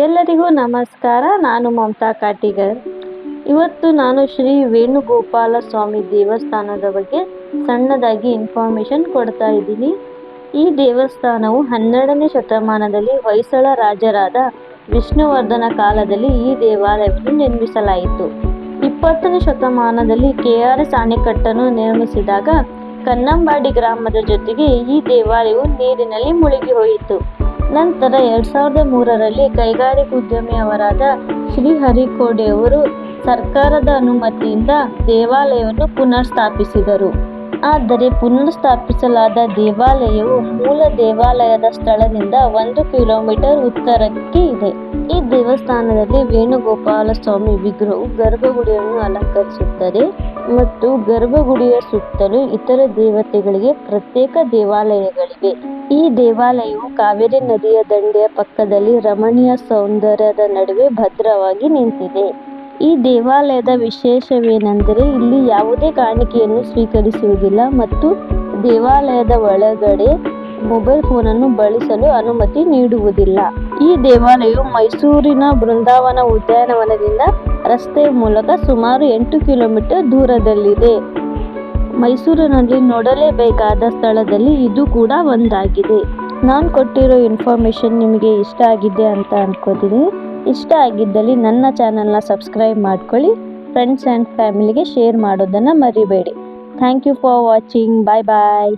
ಎಲ್ಲರಿಗೂ ನಮಸ್ಕಾರ, ನಾನು ಮಮತಾ ಕಾಟಿಗರ್. ಇವತ್ತು ನಾನು ಶ್ರೀ ವೇಣುಗೋಪಾಲ ಸ್ವಾಮಿ ದೇವಸ್ಥಾನದ ಬಗ್ಗೆ ಸಣ್ಣದಾಗಿ ಇನ್ಫಾರ್ಮೇಷನ್ ಕೊಡ್ತಾ ಇದ್ದೀನಿ. ಈ ದೇವಸ್ಥಾನವು ಹನ್ನೆರಡನೇ ಶತಮಾನದಲ್ಲಿ ಹೊಯ್ಸಳ ರಾಜರಾದ ವಿಷ್ಣುವರ್ಧನ ಕಾಲದಲ್ಲಿ ಈ ದೇವಾಲಯವನ್ನು ನಿರ್ಮಿಸಲಾಯಿತು. ಇಪ್ಪತ್ತನೇ ಶತಮಾನದಲ್ಲಿ ಕೆ ಆರ್ ಎಸ್ ಅಣೆಕಟ್ಟನ್ನು ನಿರ್ಮಿಸಿದಾಗ ಕನ್ನಂಬಾಡಿ ಗ್ರಾಮದ ಜೊತೆಗೆ ಈ ದೇವಾಲಯವು ನೀರಿನಲ್ಲಿ ಮುಳುಗಿ ಹೋಯಿತು. ನಂತರ ಎರಡು ಸಾವಿರದ ಮೂರರಲ್ಲಿ ಕೈಗಾರಿಕೋದ್ಯಮಿಯವರಾದ ಶ್ರೀ ಹರಿಕೋಡೆಯವರು ಸರ್ಕಾರದ ಅನುಮತಿಯಿಂದ ದೇವಾಲಯವನ್ನು ಪುನರ್ ಸ್ಥಾಪಿಸಿದರು ಆದರೆ ಪುನರ್ ಸ್ಥಾಪಿಸಲಾದ ದೇವಾಲಯವು ಮೂಲ ದೇವಾಲಯದ ಸ್ಥಳದಿಂದ ಒಂದು ಕಿಲೋಮೀಟರ್ ಉತ್ತರಕ್ಕೆ ಇದೆ. ಈ ದೇವಸ್ಥಾನದಲ್ಲಿ ವೇಣುಗೋಪಾಲ ಸ್ವಾಮಿ ವಿಗ್ರಹವು ಗರ್ಭಗುಡಿಯನ್ನು ಅಲಂಕರಿಸುತ್ತದೆ. ಮತ್ತು ಗರ್ಭಗುಡಿಯ ಸುತ್ತಲೂ ಇತರ ದೇವತೆಗಳಿಗೆ ಪ್ರತ್ಯೇಕ ದೇವಾಲಯಗಳಿವೆ. ಈ ದೇವಾಲಯವು ಕಾವೇರಿ ನದಿಯ ದಂಡೆಯ ಪಕ್ಕದಲ್ಲಿ ರಮಣೀಯ ಸೌಂದರ್ಯದ ನಡುವೆ ಭದ್ರವಾಗಿ ನಿಂತಿದೆ. ಈ ದೇವಾಲಯದ ವಿಶೇಷವೇನೆಂದರೆ ಇಲ್ಲಿ ಯಾವುದೇ ಕಾಣಿಕೆಯನ್ನು ಸ್ವೀಕರಿಸುವುದಿಲ್ಲ ಮತ್ತು ದೇವಾಲಯದ ಒಳಗಡೆ ಮೊಬೈಲ್ ಫೋನನ್ನು ಬಳಸಲು ಅನುಮತಿ ನೀಡುವುದಿಲ್ಲ. ಈ ದೇವಾಲಯವು ಮೈಸೂರಿನ ಬೃಂದಾವನ ಉದ್ಯಾನವನದಿಂದ ರಸ್ತೆ ಮೂಲಕ ಸುಮಾರು ಎಂಟು ಕಿಲೋಮೀಟರ್ ದೂರದಲ್ಲಿದೆ. ಮೈಸೂರಿನಲ್ಲಿ ನೋಡಲೇಬೇಕಾದ ಸ್ಥಳದಲ್ಲಿ ಇದು ಕೂಡ ಒಂದಾಗಿದೆ. ನಾನು ಕೊಟ್ಟಿರೋ ಇನ್ಫಾರ್ಮೇಷನ್ ನಿಮಗೆ ಇಷ್ಟ ಆಗಿದೆ ಅಂತ ಅನ್ಕೋತೀನಿ. ಇಷ್ಟ ಆಗಿದ್ದಲ್ಲಿ ನನ್ನ ಚಾನಲ್ನ ಸಬ್ಸ್ಕ್ರೈಬ್ ಮಾಡ್ಕೊಳ್ಳಿ. ಫ್ರೆಂಡ್ಸ್ ಆ್ಯಂಡ್ ಫ್ಯಾಮಿಲಿಗೆ ಶೇರ್ ಮಾಡೋದನ್ನು ಮರಿಬೇಡಿ. Thank you for watching. Bye bye.